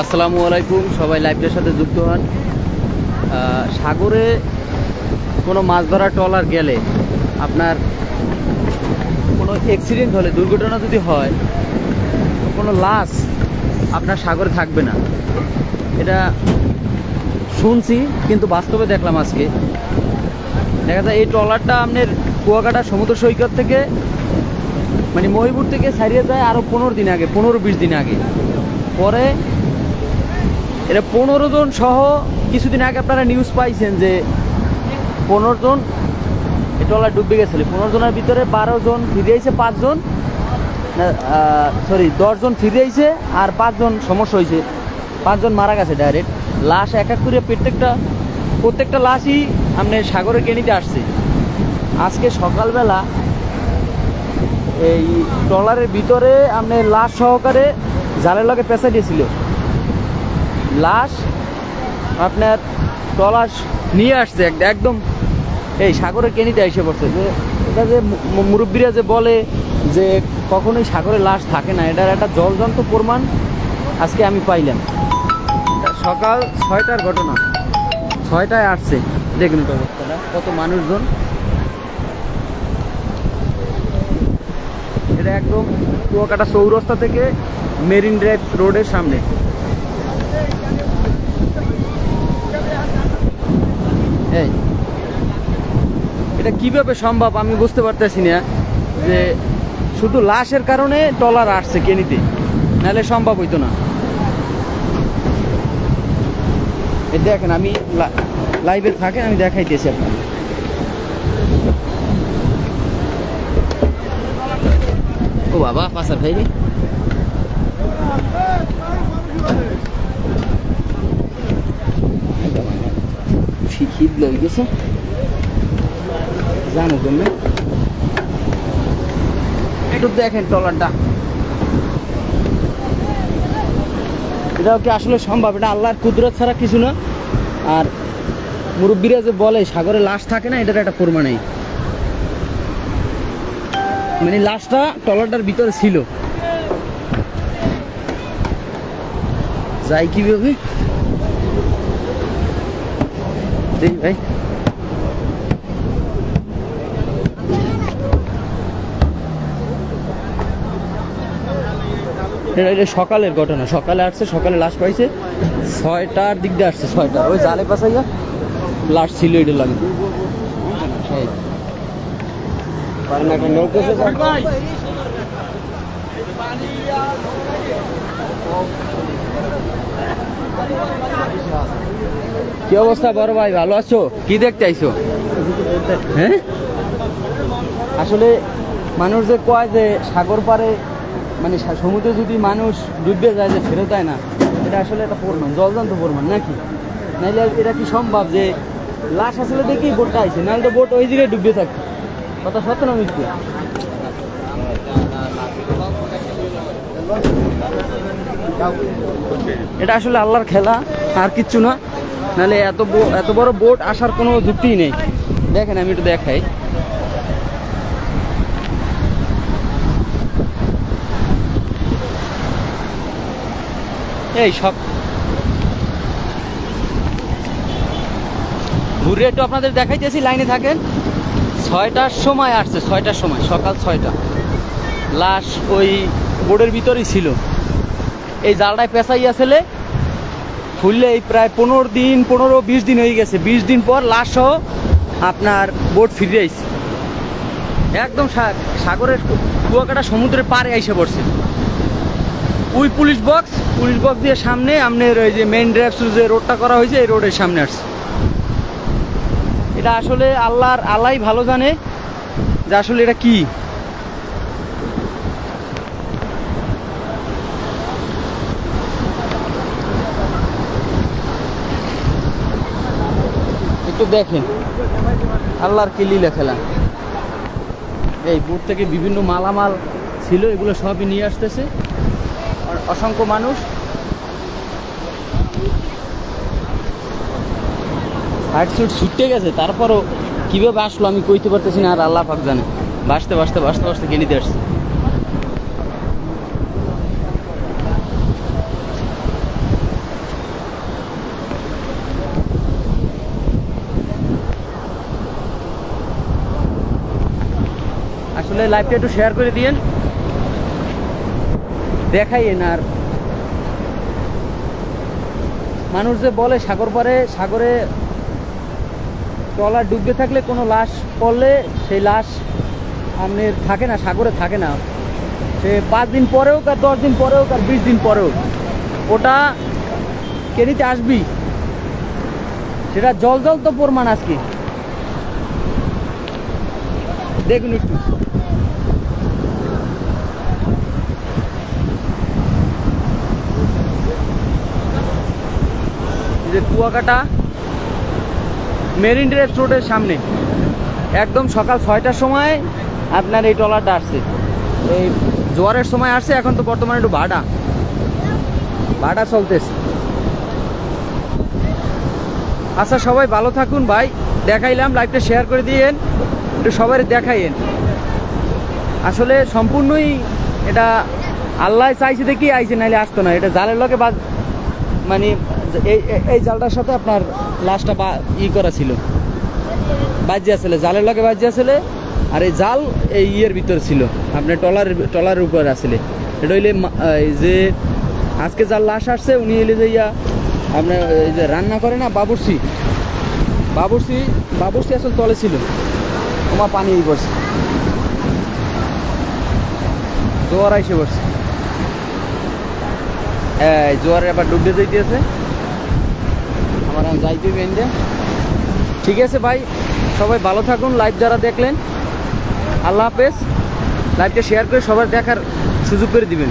আসসালামু আলাইকুম, সবাই লাইভের সাথে যুক্ত হন। সাগরে কোনো মাছ ধরার ট্রলার গেলে আপনার কোনো অ্যাক্সিডেন্ট হলে, দুর্ঘটনা যদি হয়, কোনো লাশ আপনার সাগরে থাকবে না। এটা শুনছি, কিন্তু বাস্তবে দেখলাম আজকে। দেখা যায় এই ট্রলারটা আপনার কুয়াকাটা সমুদ্র সৈকত থেকে মানে মহিপুর থেকে ছাড়িয়ে যায় আরও পনেরো দিন আগে, পনেরো বিশ দিন আগে। পরে এটা পনেরো জন সহ কিছুদিন আগে আপনারা নিউজ পাইছেন যে পনেরো জন ট্রলার ডুবে গেছিল পনেরো জনের ভিতরে বারো জন ফিরে আইছে পাঁচজন সরি দশজন ফিরে আইছে আর পাঁচজন সমস্যা হয়েছে পাঁচজন মারা গেছে ডাইরেক্ট লাশ এক এক করে প্রত্যেকটা প্রত্যেকটা লাশই আপনি সাগরে কেনিতে আসছে। আজকে সকালবেলা এই ট্রলারের ভিতরে আপনি লাশ সহকারে জালের লগে পেঁচা দিয়েছিল। লাশ আপনার ট্রলার নিয়ে আসছে একদম, এই সাগরের কেনিতে এসে পড়ছে। যে এটা যে মুরব্বীরা যে বলে যে কখনোই সাগরে লাশ থাকে না, এটার একটা জলজন্ত প্রমাণ আজকে আমি পাইলাম। সকাল ছয়টার ঘটনা, ছয়টায় আসছে। দেখুন এটা অবস্থাটা, কত মানুষজন। এটা একদম কুয়াকাটা চৌরাস্তা থেকে মেরিন ড্রাইভ রোডের সামনে। এটা কীভাবে সম্ভব আমি বুঝতে পারতেছি না, যে শুধু লাশের কারণে টলার আসছে কেনিতে, নাহলে সম্ভব হইতো না। দেখেন, আমি লাইভে থাকে আমি দেখাইতেছি আপনার ও বাবা পাশার ভাই খিদ লই গেছে জানো তুমি? একটু দেখেন টলারটা এটাও কি আসলে সম্ভব? এটা আল্লাহর কুদরত ছাড়া কিছু না। আর মুরব্বীরা যে বলে, সাগরে লাশ থাকে না, এটার একটা প্রমাণ নেই। মানে লাশটা ট্রলারটার ভিতরে ছিল। যাই কীভাবে। দেখি ভাই। এটা এটা সকালের ঘটনা। সকালে আসছে, সকালে লাশ পাইছে। ছয়টার দিক দিয়ে আসছে, ছয়টা। ওই জালে পাশাইয়া লাশ ছিল এটা লাগে। কি অবস্থা বড় ভাই? ভালো আছো? কি দেখতে আইছো? হ্যাঁ? আসলে মানুষ যে কয় যে সাগর পারে মানে সমুদ্রে যদি মানুষ ডুববে যায় যে ফেরত যায় না, এটা আসলে একটা প্রমাণ, জলজান্ত প্রমাণ নাকি? নাইলে এটা কি সম্ভব যে লাশ আসলে দেখি বোটটা আইছে, নাহলে তো বোট ওই দিকে ডুববে থাকবে কথা সত্য না মিথ্যে? এটা আসলে আল্লাহর খেলা, আর কিচ্ছু না। নাহলে এত এত বড় বোট আসার কোনো যুক্তিই নেই। দেখেন, আমি একটু দেখাই। এই সব। ঘুরে একটু আপনাদের দেখাইতেছি, লাইনে থাকেন। ছয়টার সময় আসছে, ছয়টার সময়, সকাল ছয়টা। লাশ ওই বোর্ডের ভিতরেই ছিল। এই জালটায় পেঁচাইয়া আসলে ফুললে এই প্রায় পনেরো দিন, পনেরো, বিশ দিন হয়ে গেছে। বিশ দিন পর লাশ সহ আপনার বোট ফিরে আইছে। একদম সাগরের কুয়াকাটা সমুদ্রের পাড়ে এসে পড়ছে। ওই পুলিশ বক্স পুলিশ বক্স দিয়ে সামনে আপনার ওই যে মেন ড্রাইভ যে রোডটা করা হয়েছে, এই রোডের সামনে আসছে। এটা আসলে আল্লাহর আল্লাহ ভালো জানে যে আসলে এটা কি। একটু দেখেন, আল্লাহর কি লীলা খেলা। এই বুট থেকে বিভিন্ন মালামাল ছিল, এগুলো সবই নিয়ে আসতেছে। অসংখ্য মানুষ। সুট ছুটতে গেছে তারপরও কীভাবে আসলো আমি কইতে পারতেছি না আর আল্লাহ পাক জানে। বাসতে বাসতে বাসতে বাসতে গেলিতে আসছে। আসলে লাইভটা একটু শেয়ার করে দিয়েন। দেখাইয়েন আর। মানুষ যে বলে সাগর পারে সাগরে ট্রলার ডুবতে থাকলে কোনো লাশ পড়লে সেই লাশ আপনার থাকে না, সাগরে থাকে না। সে পাঁচ দিন পরেও আর দশ দিন পরেও আর বিশ দিন পরেও ওটা কেনিতে আসবি? সেটা জল জল তো প্রমাণ আজকে। দেখুন একটু। যে কুয়াকাটা মেরিন ড্রাইভ রোডের সামনে। একদম সকাল ছয়টার সময় আপনার এই ট্রলারটা আসছে। এই জোয়ারের সময় আসছে, এখন তো বর্তমানে একটু ভাড়া ভাড়া চলতেছে। আচ্ছা সবাই ভালো থাকুন ভাই। দেখাইলাম, লাইভটা শেয়ার করে দিয়েন। একটু সবাই দেখাইয়েন। আসলে সম্পূর্ণই এটা আল্লাহ চাইছে দেখি, আইছে, নাহলে আসতো না। এটা জালের লগে বা মানে এই, এই- জালটার সাথে আপনার লাশটা বা ই করা ছিল। বাজিয়া ছিল জালের লগে বাজিয়া ছিল আর এই জাল এই ইয়ের ভিতর ছিল। আপনার টলার টলার উপর আসলে। এটা হইলে যে আজকে যার লাশ আসছে, উনি এলে যে ইয়া, আপনার যে রান্না করে না বাবুরসি বাবুরসি বাবুরসি আসলে তলে ছিল। তোমার পানি ই করছে। জোয়ার আইসে এই, জোয়ারে আবার ডুবতে যাইতেছে। আমার যাইতে বেন্দে ঠিক আছে ভাই, সবাই ভালো থাকুন লাইভ যারা দেখলেন। আল্লাহ হাফেজ। লাইভটা শেয়ার করে সবার দেখার সুযোগ করে দিবেন।